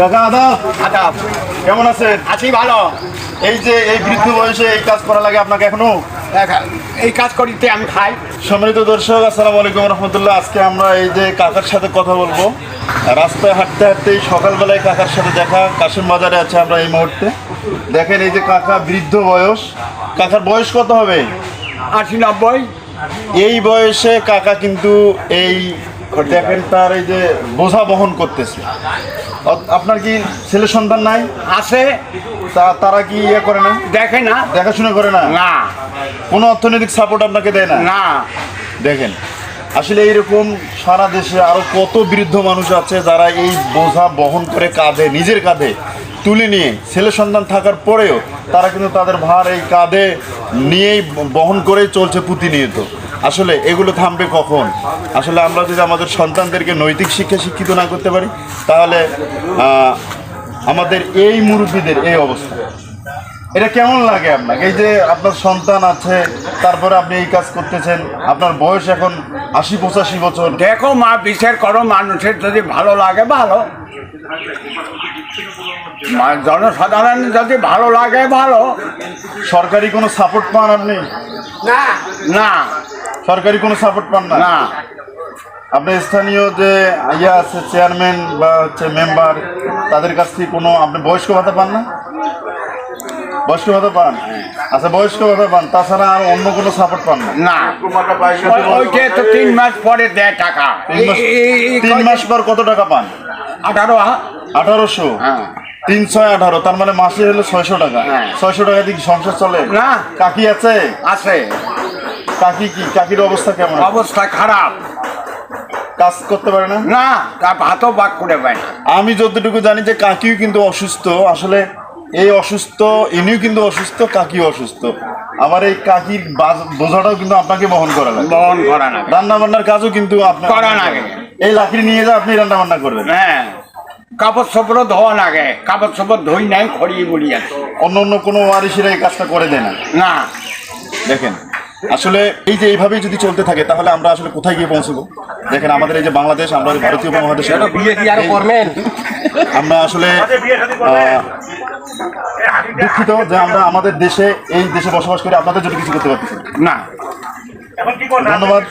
কাকা আদাব? আদাব। কেমন আছেন? আছি ভালো। এই যে এই বৃদ্ধ বয়সে এই কাজ করা লাগে আপনাকে এখনও? এই কাজ করিতে আমি খাই। সম্মানিত দর্শক আসসালামু আলাইকুম রহমতুল্লাহ। আজকে আমরা এই যে কাকার সাথে কথা বলব। রাস্তায় হাঁটতে হাঁটতেই সকালবেলায় কাকার সাথে দেখা। কাশিম বাজারে আছে আমরা এই মুহূর্তে। দেখেন এই যে কাকা বৃদ্ধ বয়স। কাকার বয়স কত হবে? আশি নব্বই। এই বয়সে কাকা কিন্তু এই দেখেন তার এই যে বোঝা বহন করতেছে। আপনার কি ছেলে সন্তান নাই? আছে। তা তারা কি ইয়ে করে না? দেখে না। দেখাশোনা করে না? না। কোনো অর্থনৈতিক সাপোর্ট আপনাকে দেয় না? না। দেখেন আসলে এইরকম সারা দেশে আরও কত বৃদ্ধ মানুষ আছে যারা এই বোঝা বহন করে কাঁধে নিজের কাঁধে তুলে নিয়ে ছেলে সন্তান থাকার পরেও তারা কিন্তু তাদের ভার এই কাঁধে নিয়েই বহন করেই চলছে প্রতিনিয়ত। আসলে এগুলো থামবে কখন? আসলে আমরা যদি আমাদের সন্তানদেরকে নৈতিক শিক্ষা শিক্ষিত না করতে পারি তাহলে আমাদের এই মুরব্বীদের এই অবস্থা। এটা কেমন লাগে আপনাকে? এই যে আপনার সন্তান আছে তারপরে আপনি এই কাজ করতেছেন আপনার বয়স এখন আশি পঁচাশি বছর। দেখো মা বিচার করো মানুষের যদি ভালো লাগে ভালো। জনসাধারণ যদি ভালো লাগে ভালো। সরকারি কোনো সাপোর্ট পান আপনি? না। না। সরকারি কোনো সাপোর্ট পান না? না। আপনি স্থানীয় যে ইয়ে আছে চেয়ারম্যান বা হচ্ছে মেম্বার তাদের কাছ থেকে কোনো আপনি বয়স্ক ভাতা পান না? বয়স্ক ভাতা পান? আচ্ছা বয়স্ক ভাতা পান তাছাড়া আর অন্য কোনো সাপোর্ট পান না? না। ওইটা তো তিন মাস পরে দেয় টাকা। মাস তিন মাস পর কত টাকা পান? আঠারো আঠারোশো? হ্যাঁ। তিন ছয় আঠারো তার মানে মাসে হলো ছয়শো টাকা। হ্যাঁ। ছয়শো টাকা দিয়ে সংসার চলে? না। কাকি আছে? আছে। কাকি কি? কাকির অবস্থা কেমন? অবস্থা খারাপ। কাজ করতে পারে না? না তা ভাতও বাক করে পায় না। আমি যতটুকু জানি যে কাকিও কিন্তু অসুস্থ। আসলে এই অসুস্থ ইনিও কিন্তু অসুস্থ কাকিও অসুস্থ। আমার এই কাকির বোঝাটাও কিন্তু আপনাকে বহন করা লাগে। বহন করা না রান্না বান্নার কাজও কিন্তু আপনার করা লাগে। এই লাকড়ি নিয়ে যা আপনি রান্না বান্না করবেন। হ্যাঁ। কাপড় চোপড়ও ধোয়া লাগে। কাপড় চোপড় ধুই নাই খড়িয়ে বলি আছে। অন্য অন্য কোনো ওয়ারিসিরা এই কাজটা করে দেয় না? না। দেখেন আসলে এই যে এইভাবেই যদি চলতে থাকে তাহলে আমরা আসলে কোথায় গিয়ে পৌঁছবো? দেখেন আমাদের এই যে বাংলাদেশ আমরা ভারতীয় উপমহাদেশে আমরা আসলে আহ, দুঃখিত যে আমরা আমাদের দেশে এই দেশে বসবাস করে আপনাদের যদি কিছু করতে পারতেছি। না। ধন্যবাদ।